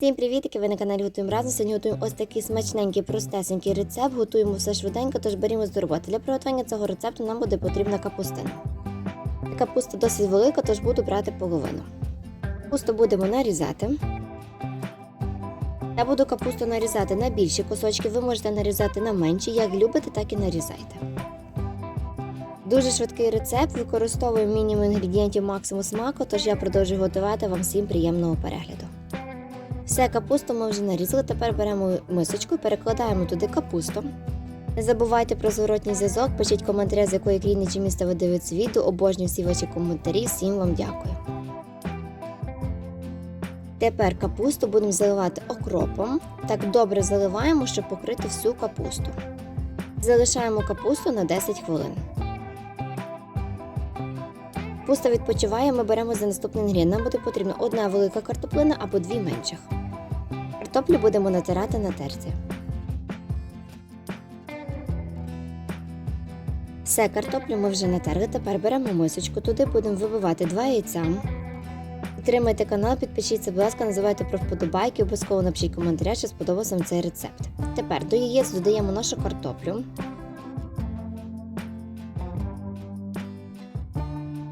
Всім привітики! Ви на каналі Готуємо разом. Сьогодні готуємо ось такий смачненький, простесенький рецепт. Готуємо все швиденько, тож берімось до роботи. Для приготування цього рецепту нам буде потрібна капустина. Капуста досить велика, тож буду брати половину. Капусту будемо нарізати. Я буду капусту нарізати на більші кусочки. Ви можете нарізати на менші, як любите, так і нарізайте. Дуже швидкий рецепт, використовую мінімум інгредієнтів максимум смаку, тож я продовжую готувати вам всім приємного перегляду. Все, капусту ми вже нарізали. Тепер беремо мисочку перекладаємо туди капусту. Не забувайте про зворотній зв'язок, пишіть коментарі, з якої країни чи міста ви дивитесь відео. Обожнюю всі ваші коментарі. Всім вам дякую. Тепер капусту будемо заливати окропом. Так добре заливаємо, щоб покрити всю капусту. Залишаємо капусту на 10 хвилин. Капуста відпочиває, ми беремо за наступний інгредієнт. Нам буде потрібна одна велика картоплина або дві менших. Картоплю будемо натирати на терці. Все, картоплю ми вже натерли. Тепер беремо мисочку, туди будемо вибивати два яйця. Підтримайте канал, підпишіться, будь ласка, називайте про вподобайки, обов'язково напишіть коментаря, що сподобався вам цей рецепт. Тепер до яєць додаємо нашу картоплю.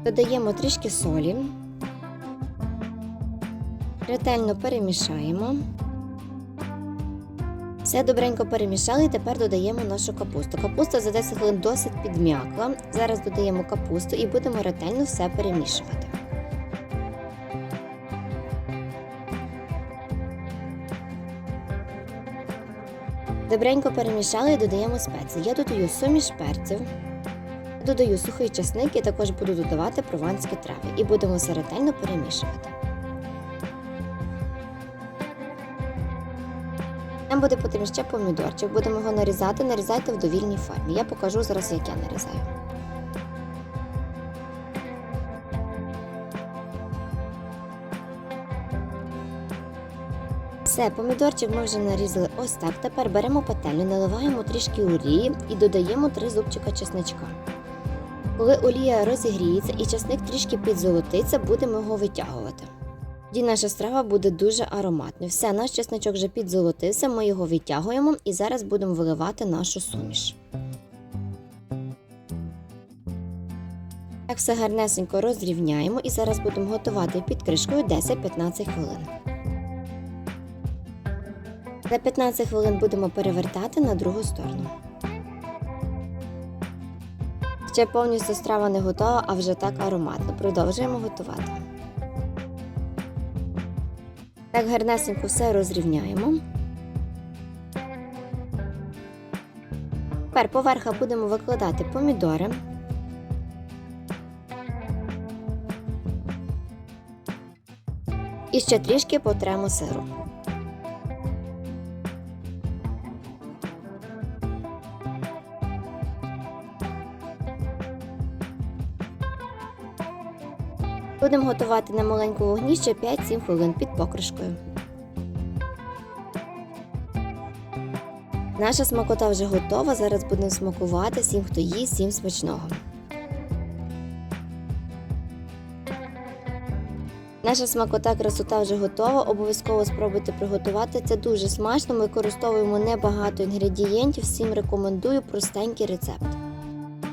Додаємо трішки солі. Ретельно перемішаємо. Все добренько перемішали і тепер додаємо нашу капусту. Капуста за 10 хвилин досить підм'якла. Зараз додаємо капусту і будемо ретельно все перемішувати. Добренько перемішали і додаємо спеції. Я додаю суміш перців, додаю сухий часник і також буду додавати прованські трави і будемо все ретельно перемішувати. Нам буде потрібен ще помідорчик, будемо його нарізати, нарізайте в довільній формі. Я покажу зараз, як я нарізаю. Все, помідорчик ми вже нарізали ось так. Тепер беремо пательню, наливаємо трішки олії і додаємо 3 зубчика чесничка. Коли олія розігріється і чесник трішки підзолотиться, будемо його витягувати. Тоді наша страва буде дуже ароматною. Все, наш чесничок вже підзолотився, ми його витягуємо і зараз будемо виливати нашу суміш. Так все гарнесенько розрівняємо і зараз будемо готувати під кришкою 10-15 хвилин. За 15 хвилин будемо перевертати на другу сторону. Ще повністю страва не готова, а вже так ароматно. Продовжуємо готувати. Так гарнесенько все розрівняємо. Тепер поверха будемо викладати помідори. І ще трішки потремо сиру. Будемо готувати на маленькому вогні ще 5-7 хвилин під покришкою. Наша смакота вже готова. Зараз будемо смакувати всім, хто їсть, всім смачного. Наша смакота красота вже готова. Обов'язково спробуйте приготувати. Це дуже смачно. Ми використовуємо небагато інгредієнтів. Всім рекомендую простенький рецепт.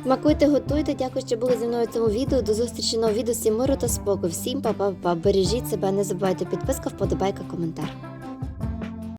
Смакуйте, готуйте. Дякую, що були зі мною в цьому відео. До зустрічі нового відео. Всім миру та спокою. Всім па-па-па. Бережіть себе, не забувайте підписка, вподобайка, коментар.